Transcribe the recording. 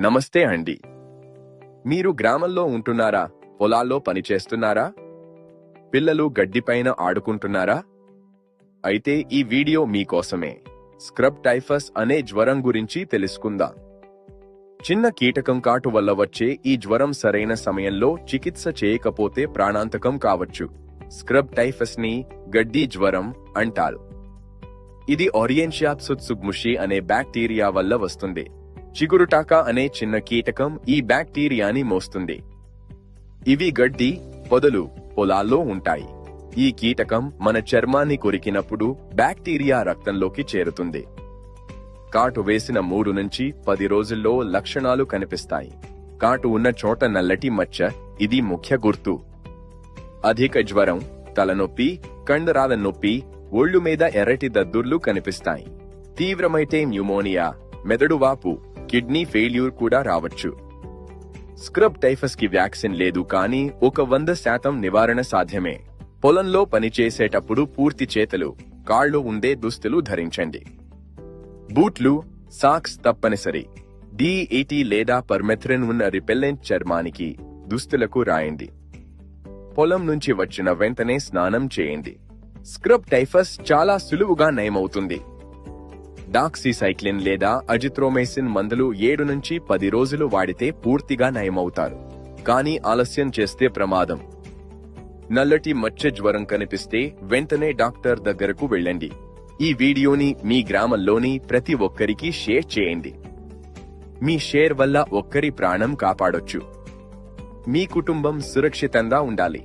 నమస్తే అండి. మీరు గ్రామంలో ఉంటున్నారా? పొలాల్లో పనిచేస్తున్నారా పిల్లలు గడ్డిపైన ఆడుకుంటున్నారా? అయితే ఈ వీడియో మీకోసమే స్క్రబ్ టైఫస్ అనే జ్వరం గురించి తెలుసుకుందాం. చిన్న కీటకం కాటు వల్ల వచ్చే ఈ జ్వరం సరైన సమయంలో చికిత్స చేయకపోతే ప్రాణాంతకం కావచ్చు. స్క్రబ్ టైఫస్ని గడ్డి జ్వరం అంటారు. ఇది ఆరియంషియా అనే బ్యాక్టీరియా వల్ల వస్తుంది. చిగురుటాక అనే చిన్న కీటకం ఈ బ్యాక్టీరియాని మోస్తుంది. ఇవి గడ్డి పొదలు పొలాల్లో ఉంటాయి. ఈ కీటకం మన చర్మాన్ని కొరికినప్పుడు బ్యాక్టీరియా రక్తంలోకి చేరుతుంది. కాటు వేసిన మూడు నుంచి పది రోజుల్లో లక్షణాలు కనిపిస్తాయి. కాటు ఉన్న చోట నల్లటి మచ్చ ఇది ముఖ్య గుర్తు. అధిక జ్వరం తలనొప్పి కండరాల నొప్పి ఒళ్ళు మీద ఎర్రటి దద్దుర్లు కనిపిస్తాయి. తీవ్రమైతే న్యూమోనియా మెదడు వాపు కిడ్నీ ఫెయిల్యూర్ కూడా రావచ్చు. స్క్రబ్ టైఫస్కి వ్యాక్సిన్ లేదు కానీ ఒక వంద శాతం నివారణ సాధ్యమే. పొలంలో పనిచేసేటప్పుడు పూర్తి చేతలు కాళ్ళు ఉండే దుస్తులు ధరించండి. బూట్లు సాక్స్ తప్పనిసరి. డిఈటి లేదా పర్మెథ్రిన్ ఉన్న రిపెల్లెంట్ చర్మానికి దుస్తులకు రాయండి. పొలం నుంచి వచ్చిన వెంటనే స్నానం చేయండి. స్క్రబ్ టైఫస్ చాలా సులువుగా నయమవుతుంది. డాక్సీసైక్లిన్ లేదా అజిత్రోమైసిన్ మందులు ఏడు నుంచి పది రోజులు వాడితే పూర్తిగా నయమవుతారు. కానీ ఆలస్యం చేస్తే ప్రమాదం. నల్లటి మచ్చ జ్వరం కనిపిస్తే వెంటనే డాక్టర్ దగ్గరకు వెళ్ళండి. ఈ వీడియోని మీ గ్రామంలోని ప్రతి ఒక్కరికి షేర్ చేయండి. మీ షేర్ వల్ల ఒక్కరి ప్రాణం కాపాడొచ్చు. మీ కుటుంబం సురక్షితంగా ఉండాలి.